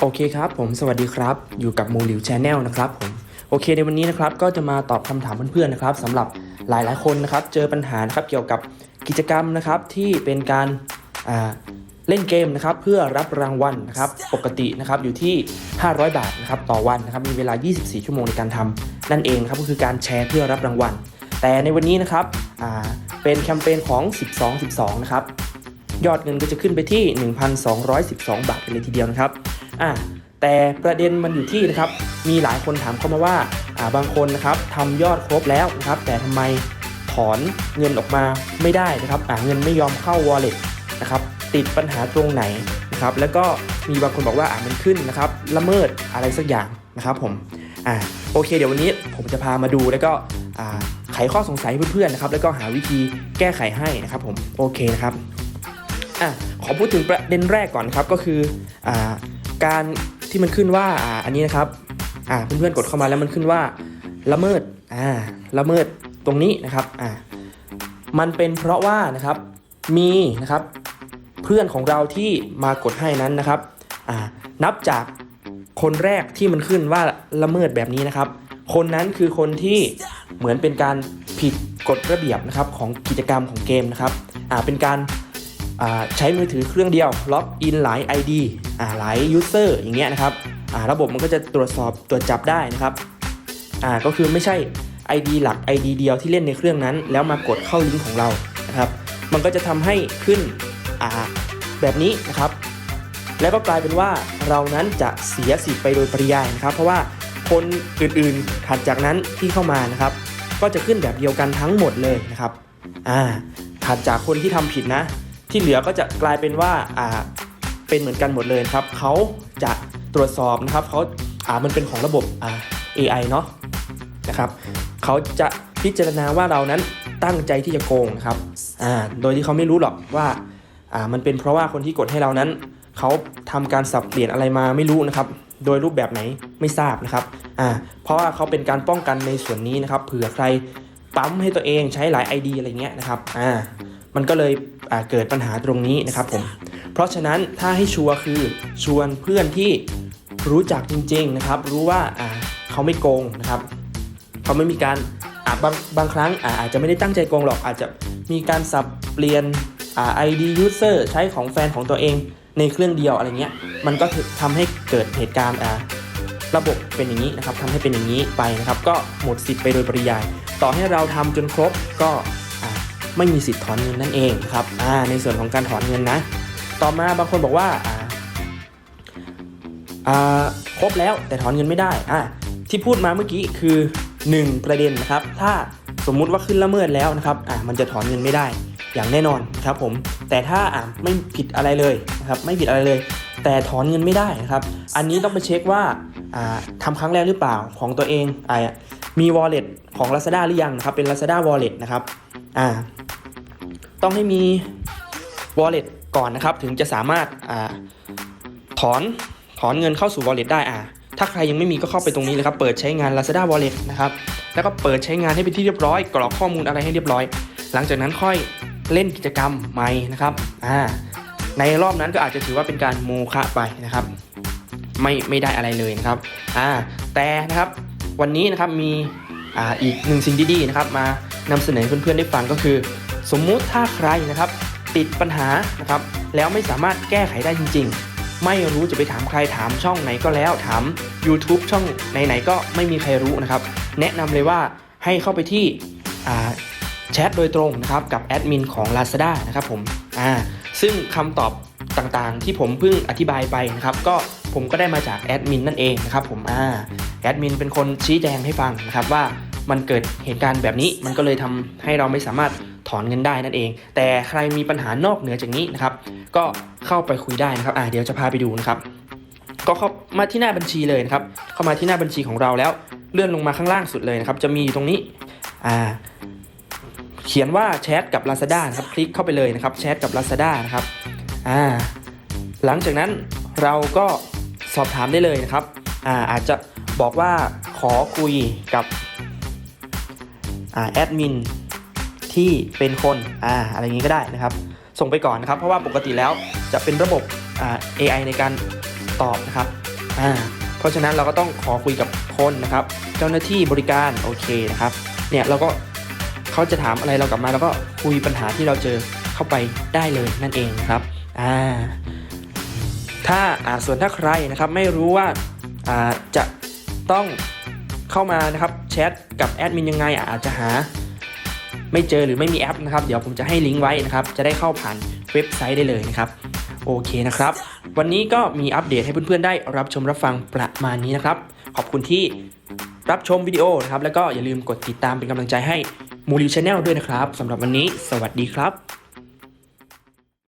โอเคครับผมสวัสดีครับ อยู่กับมูลิวชาแนลนะครับผมโอเคในวันนี้นะครับก็จะมาตอบคำถามเพื่อนๆนะครับสำหรับหลายๆคนนะครับเจอปัญหานะครับเกี่ยวกับกิจกรรมนะครับที่เป็นการเล่นเกมนะครับเพื่อรับรางวัลนะครับปกตินะครับอยู่ที่ 500 บาทนะครับต่อวันนะครับมีเวลา 24 ชั่วโมงในการทำนั่นเองครับก็คือการแชร์เพื่อรับรางวัล แต่ในวันนี้นะครับเป็นแคมเปญของ 12 12 นะครับ ยอดเงินก็จะขึ้นไปที่ 1,212 บาทเลยทีเดียวนะครับอะแต่ประเด็นมันอยู่ที่นะครับ มีหลายคนถามเข้ามาว่าอ่าบางคนนะครับทำยอดครบแล้วนะครับ แต่ทำไมถอนเงินออกมาไม่ได้นะครับอ่าเงินไม่ยอมเข้า wallet นะครับ ติดปัญหาตรงไหนนะครับ แล้วก็มีบางคนบอกว่าอ่ามันขึ้นนะครับ ละเมิดอะไรสักอย่างนะครับผมอ่าโอเค เดี๋ยววันนี้ผมจะพามาดูแล้วก็อ่าไขข้อสงสัยให้เพื่อนๆนะครับ แล้วก็หาวิธีแก้ไขให้นะครับผม โอเคนะครับ อะขอพูดถึงประเด็นแรกก่อนครับก็คืออ่าการที่มันขึ้นว่าอ่าอันนี้นะครับอ่าเพื่อนๆกดเข้ามาแล้วมันขึ้นว่าละเมิดอ่าละเมิดตรงนี้นะครับอ่ามันเป็นเพราะว่านะครับมีนะครับเพื่อนของเราที่มากดให้นั้นนะครับอ่านับจากคนแรกที่มันขึ้นว่าละเมิดแบบนี้นะครับ คนนั้นคือคนที่เหมือนเป็นการผิดกฎระเบียบนะครับของกิจกรรมของเกมนะครับอ่าเป็นการ ใช้มือถือเครื่องเดียวล็อกอินหลาย ID อ่าหลาย User อย่างเงี้ยนะครับระบบมันก็จะตรวจสอบตรวจจับได้นะครับก็คือไม่ใช่ ID หลัก ID เดียวที่เล่นในเครื่องนั้น แล้วมากดเข้าลิงก์ของเรานะครับ มันก็จะทำให้ขึ้นแบบนี้นะครับ แล้วก็กลายเป็นว่าเรานั้นจะเสียสิทธิ์ไปโดยปริยายนะครับ เพราะว่าคนอื่นๆถัดจากนั้นที่เข้ามานะครับ ก็จะขึ้นแบบเดียวกันทั้งหมดเลยนะครับอ่าถัดจากคนที่ทำผิดนะ ที่เหลือก็จะกลายเป็นว่าอ่าเป็นเหมือนกันหมดเลยครับเขาจะตรวจสอบนะครับเขาอ่ามันเป็นของระบบอ่า AI เนาะนะครับเขาจะพิจารณาว่าเรานั้นตั้งใจที่จะโกงนะครับอ่าโดยที่เขาไม่รู้หรอกว่าอ่ามันเป็นเพราะว่าคนที่กดให้เรานั้นเขาทำการสับเปลี่ยนอะไรมาไม่รู้นะครับโดยรูปแบบไหนไม่ทราบนะครับอ่าเพราะว่าเขาเป็นการป้องกันในส่วนนี้นะครับเผื่อใครปั๊มให้ตัวเองใช้หลาย ID อะไรเงี้ยนะครับอ่ามันก็เลย เกิดปัญหาตรงนี้นะครับผมเพราะฉะนั้นถ้าให้ชัวร์คือชวนเพื่อนที่รู้จักจริงๆนะครับ รู้ว่าอ่าเขาไม่โกงนะครับ เขาไม่มีการอ่าบางบางครั้งอาอาจจะไม่ได้ตั้งใจโกงหรอกอาจจะมีการสับเปลี่ยนอ่า ID user ใช้ของแฟนของตัวเองในเครื่องเดียวอะไรเงี้ยมันก็ทำให้เกิดเหตุการณ์อ่าระบบเป็นอย่างนี้นะครับทำให้เป็นอย่างนี้ไปนะครับ ก็หมดสิทธิ์ไปโดยปริยาย ต่อให้เราทำจนครบก็อ่า ไม่มีสิทธิ์ถอนเงินนั่นเองครับอ่าในส่วนของการถอนเงินนะ ต่อมาบางคนบอกว่าอ่าอ่าครบแล้วแต่ถอนเงินไม่ได้อ่าที่พูดมาเมื่อกี้คือ 1 ประเด็นนะครับ ถ้าสมมุติว่าขึ้นละเมิดแล้วนะครับอ่ามันจะถอนเงินไม่ได้อย่างแน่นอนครับผมแต่ถ้าอ่าไม่ผิดอะไรเลยนะครับไม่ผิดอะไรเลย แต่ถอนเงินไม่ได้นะครับ อันนี้ต้องไปเช็คว่าอ่าทำครั้งแรกหรือเปล่าของตัวเองอ่ามี wallet ของ Lazada หรือยังนะครับเป็น Lazada wallet นะครับ อ่าต้องให้มี wallet ก่อนนะครับ ถึงจะสามารถอาถอนถอนเงินเข้าสู่ wallet ได้อ่าถ้าใครยังไม่มีก็เข้าไปตรงนี้เลยครับ เปิดใช้งาน Lazada wallet นะครับ แล้วก็เปิดใช้งานให้เป็นที่เรียบร้อย กรอกข้อมูลอะไรให้เรียบร้อย หลังจากนั้นค่อยเล่นกิจกรรมใหม่นะครับ อ่า ในรอบนั้นก็อาจจะถือว่าเป็นการโมฆะไปนะครับ ไม่ไม่ได้อะไรเลยนะครับ อ่า แต่นะครับวันนี้นะครับมี ออีกหนึ่งสิ่งดีๆนะครับมานำเสนอให้เพื่อนๆได้ฟังก็คือ สมมุติถ้าใครนะครับ ติดปัญหานะครับแล้วไม่สามารถแก้ไขได้จริง ๆ ไม่รู้จะไปถามใครถามช่องไหนก็แล้วถาม YouTube ช่องไหนๆก็ไม่มีใครรู้นะครับ แนะนำเลยว่าให้เข้าไปที่แชทโดยตรงนะครับกับแอดมินของ Lazada นะครับผมอ่าซึ่งคำตอบต่างๆ ที่ผมเพิ่งอธิบายไปนะครับก็ผมก็ได้มาจากแอดมินนั่นเองนะครับผมอ่าแอดมินเป็นคนชี้แจงให้ฟังนะครับว่า มันเกิดเหตุการณ์แบบนี้ มันก็เลยทำให้เราไม่สามารถถอนเงินได้นั่นเอง แต่ใครมีปัญหานอกเหนือจากนี้นะครับ ก็เข้าไปคุยได้นะครับอ่าเดี๋ยวจะพาไปดูนะครับ ก็เข้ามาที่หน้าบัญชีเลยนะครับ เข้ามาที่หน้าบัญชีของเราแล้ว เลื่อนลงมาข้างล่างสุดเลยนะครับ จะมีอยู่ตรงนี้ อ่า เขียนว่าแชทกับ Lazada นะครับ คลิกเข้าไปเลยนะครับ แชทกับ Lazada นะครับ อ่า หลังจากนั้นเราก็สอบถามได้เลยนะครับ อ่า อาจจะบอกว่าขอคุยกับ แอดมินที่เป็นคนอ่าอะไรอย่างนี้ก็ได้นะครับ ส่งไปก่อนนะครับ เพราะว่าปกติแล้วจะเป็นระบบอ่า AI ในการตอบนะครับอ่าเพราะฉะนั้นเราก็ต้องขอคุยกับคนนะครับ เจ้าหน้าที่บริการโอเคนะครับเนี่ยเราก็เขาจะถามอะไรเรากลับมาเราก็คุยปัญหาที่เราเจอเข้าไปได้เลยนั่นเองนะครับอ่าถ้าอ่าส่วนถ้าใครนะครับไม่รู้ว่าอ่าจะต้อง เข้ามานะครับแชทกับแอดมินยังไงอาจจะหา ไม่เจอหรือไม่มีแอปนะครับ เดี๋ยวผมจะให้ลิงก์ไว้นะครับ จะได้เข้าผ่านเว็บไซต์ได้เลยนะครับ โอเคนะครับ วันนี้ก็มีอัปเดตให้เพื่อนๆได้รับชมรับฟังประมาณนี้นะครับ ขอบคุณที่รับชมวิดีโอนะครับ แล้วก็อย่าลืมกดติดตามเป็นกำลังใจให้มูลิวชาแนลด้วยนะครับสำหรับวันนี้ สวัสดีครับ